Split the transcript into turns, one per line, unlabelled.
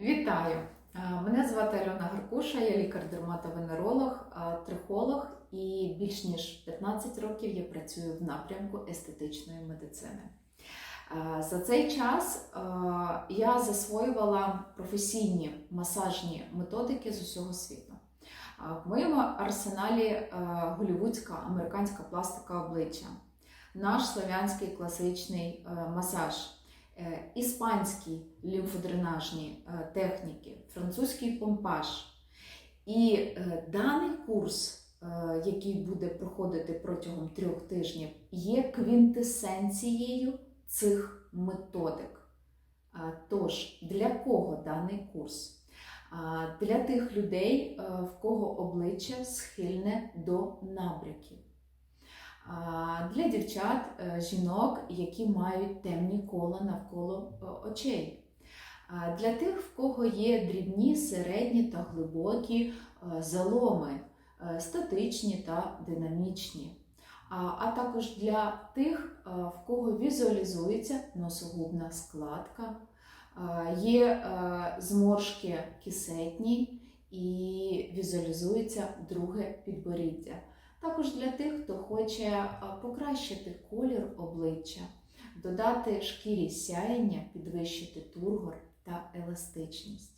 Вітаю! Е, Мене звати Альона Гаркуша, я лікар-дерматовенеролог, е, трихолог і більш ніж 15 років я працюю в напрямку естетичної медицини. Е, За цей час я засвоювала професійні масажні методики з усього світу. В моєму арсеналі голівудська американська пластика обличчя, наш слов'янський класичний масаж іспанські лімфодренажні е, техніки, французький помпаж. І е, даний курс, е, який буде проходити протягом трьох тижнів, є квінтесенцією цих методик. Тож, для кого даний курс? Для тих людей, е, в кого обличчя схильне до набряків. Для дівчат, е, жінок, які мають темні кола навколо е, очей. Для тих, в кого є дрібні, середні та глибокі е, заломи, е, статичні та динамічні. А, також для тих, е, в кого візуалізується носогубна складка, е, є е, зморшки кисетні і візуалізується друге підборіддя. Також для тих, хто хоче е, покращити колір обличчя, додати шкірі сяєння, підвищити тургор та еластичність.